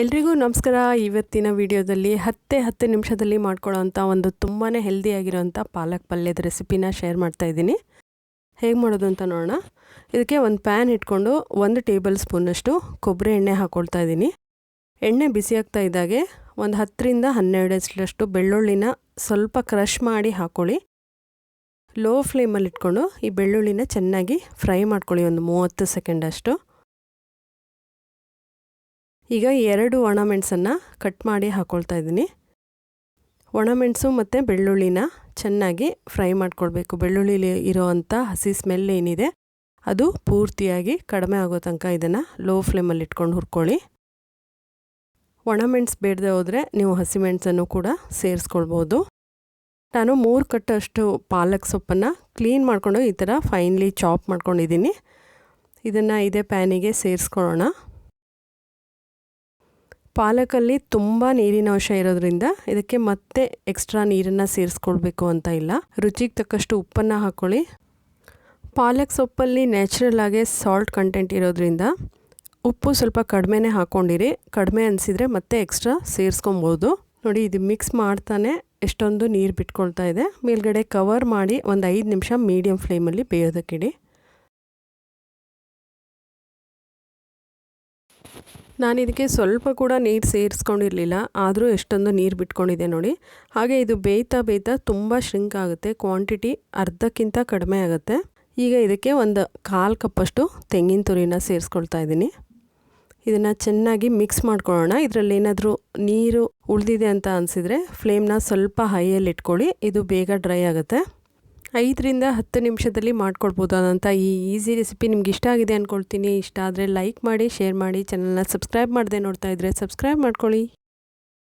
ಎಲ್ರಿಗೂ ನಮಸ್ಕಾರ. ಇವತ್ತಿನ ವಿಡಿಯೋದಲ್ಲಿ ಹತ್ತೇ ಹತ್ತು ನಿಮಿಷದಲ್ಲಿ ಮಾಡ್ಕೊಳ್ಳೋವಂಥ ಒಂದು ತುಂಬಾ ಹೆಲ್ದಿಯಾಗಿರೋಂಥ ಪಾಲಕ್ ಪಲ್ಯದ ರೆಸಿಪಿನ ಶೇರ್ ಮಾಡ್ತಾ ಇದ್ದೀನಿ. ಹೇಗೆ ಮಾಡೋದು ಅಂತ ನೋಡೋಣ. ಇದಕ್ಕೆ ಒಂದು ಪ್ಯಾನ್ ಇಟ್ಕೊಂಡು ಒಂದು ಟೇಬಲ್ ಸ್ಪೂನಷ್ಟು ಕೊಬ್ಬರಿ ಎಣ್ಣೆ ಹಾಕ್ಕೊಳ್ತಾ ಇದ್ದೀನಿ. ಎಣ್ಣೆ ಬಿಸಿ ಆಗ್ತಾ ಇದ್ದಾಗೆ ಒಂದು ಹತ್ತರಿಂದ ಹನ್ನೆರಡು ಅಷ್ಟು ಬೆಳ್ಳುಳ್ಳಿನ ಸ್ವಲ್ಪ ಕ್ರಷ್ ಮಾಡಿ ಹಾಕ್ಕೊಳ್ಳಿ ಲೋ ಫ್ಲೇಮಲ್ಲಿ ಇಟ್ಕೊಂಡು ಈ ಬೆಳ್ಳುಳ್ಳಿನ ಚೆನ್ನಾಗಿ ಫ್ರೈ ಮಾಡ್ಕೊಳ್ಳಿ ಒಂದು ಮೂವತ್ತು ಸೆಕೆಂಡಷ್ಟು. ಈಗ ಎರಡು ಒಣಮೆಣಸನ್ನು ಕಟ್ ಮಾಡಿ ಹಾಕ್ಕೊಳ್ತಾ ಇದ್ದೀನಿ. ಒಣಮೆಣಸು ಮತ್ತು ಬೆಳ್ಳುಳ್ಳಿನ ಚೆನ್ನಾಗಿ ಫ್ರೈ ಮಾಡ್ಕೊಳ್ಬೇಕು. ಬೆಳ್ಳುಳ್ಳಿಲಿ ಇರೋವಂಥ ಹಸಿ ಸ್ಮೆಲ್ ಏನಿದೆ, ಅದು ಪೂರ್ತಿಯಾಗಿ ಕಡಿಮೆ ಆಗೋ ತನಕ ಇದನ್ನು ಲೋ ಫ್ಲೇಮಲ್ಲಿ ಇಟ್ಕೊಂಡು ಹುರ್ಕೊಳ್ಳಿ. ಒಣಮೆಣಸು ಬೇಡದೆ ಹೋದರೆ ನೀವು ಹಸಿಮೆಣಸನ್ನು ಕೂಡ ಸೇರಿಸ್ಕೊಳ್ಬೋದು. ನಾನು ಮೂರು ಕಟ್ಟಷ್ಟು ಪಾಲಕ್ ಸೊಪ್ಪನ್ನು ಕ್ಲೀನ್ ಮಾಡಿಕೊಂಡು ಈ ಥರ ಫೈನ್ಲಿ ಚಾಪ್ ಮಾಡ್ಕೊಂಡಿದ್ದೀನಿ. ಇದನ್ನು ಇದೇ ಪ್ಯಾನಿಗೆ ಸೇರಿಸ್ಕೊಳ್ಳೋಣ. ಪಾಲಕಲ್ಲಿ ತುಂಬ ನೀರಿನ ಅಂಶ ಇರೋದ್ರಿಂದ ಇದಕ್ಕೆ ಮತ್ತೆ ಎಕ್ಸ್ಟ್ರಾ ನೀರನ್ನು ಸೇರಿಸ್ಕೊಳ್ಬೇಕು ಅಂತ ಇಲ್ಲ. ರುಚಿಗೆ ತಕ್ಕಷ್ಟು ಉಪ್ಪನ್ನು ಹಾಕ್ಕೊಳ್ಳಿ ಪಾಲಕ್ ಸೊಪ್ಪಲ್ಲಿ ನ್ಯಾಚುರಲ್ ಆಗಿ ಸಾಲ್ಟ್ ಕಂಟೆಂಟ್ ಇರೋದ್ರಿಂದ ಉಪ್ಪು ಸ್ವಲ್ಪ ಕಡಿಮೆನೇ ಹಾಕ್ಕೊಂಡಿರಿ ಕಡಿಮೆ ಅನಿಸಿದ್ರೆ ಮತ್ತೆ ಎಕ್ಸ್ಟ್ರಾ ಸೇರಿಸ್ಕೊಬೋದು. ನೋಡಿ, ಇದು ಮಿಕ್ಸ್ ಮಾಡ್ತಾನೆ ಎಷ್ಟೊಂದು ನೀರು ಬಿಟ್ಕೊಳ್ತಾ ಇದೆ. ಮೇಲ್ಗಡೆ ಕವರ್ ಮಾಡಿ ಒಂದು ಐದು ನಿಮಿಷ ಮೀಡಿಯಮ್ ಫ್ಲೇಮಲ್ಲಿ ಬೇಯೋದಕ್ಕಿಡಿ ನಾನು ಇದಕ್ಕೆ ಸ್ವಲ್ಪ ಕೂಡ ನೀರು ಸೇರಿಸ್ಕೊಂಡಿರಲಿಲ್ಲ, ಆದರೂ ಎಷ್ಟೊಂದು ನೀರು ಬಿಟ್ಕೊಂಡಿದೆ ನೋಡಿ. ಹಾಗೆ ಇದು ಬೇಯ್ತಾ ಬೇಯ್ತಾ ತುಂಬ ಶ್ರಿಂಕ್ ಆಗುತ್ತೆ ಕ್ವಾಂಟಿಟಿ ಅರ್ಧಕ್ಕಿಂತ ಕಡಿಮೆ ಆಗುತ್ತೆ. ಈಗ ಇದಕ್ಕೆ ಒಂದು ಕಾಲು ಕಪ್ಪಷ್ಟು ತೆಂಗಿನ ತುರಿನ ಸೇರಿಸ್ಕೊಳ್ತಾ ಇದ್ದೀನಿ. ಇದನ್ನು ಚೆನ್ನಾಗಿ ಮಿಕ್ಸ್ ಮಾಡ್ಕೊಳ್ಳೋಣ. ಇದರಲ್ಲಿ ಏನಾದರೂ ನೀರು ಉಳಿದಿದೆ ಅಂತ ಅನಿಸಿದರೆ ಫ್ಲೇಮ್ನ ಸ್ವಲ್ಪ ಹೈಯಲ್ಲಿ ಇಟ್ಕೊಳ್ಳಿ ಇದು ಬೇಗ ಡ್ರೈ ಆಗುತ್ತೆ. ಐದರಿಂದ ಹತ್ತು ನಿಮಿಷದಲ್ಲಿ ಮಾಡ್ಕೊಳ್ಬೋದು ಅನ್ನೋಂಥ ಈ ಈಸಿ ರೆಸಿಪಿ ನಿಮ್ಗೆ ಇಷ್ಟ ಆಗಿದೆ ಅಂದ್ಕೊಳ್ತೀನಿ ಇಷ್ಟ ಆದರೆ ಲೈಕ್ ಮಾಡಿ, ಶೇರ್ ಮಾಡಿ ಚಾನಲ್ನ ಸಬ್ಸ್ಕ್ರೈಬ್ ಮಾಡದೆ ನೋಡ್ತಾ ಇದ್ದರೆ ಸಬ್ಸ್ಕ್ರೈಬ್ ಮಾಡ್ಕೊಳ್ಳಿ.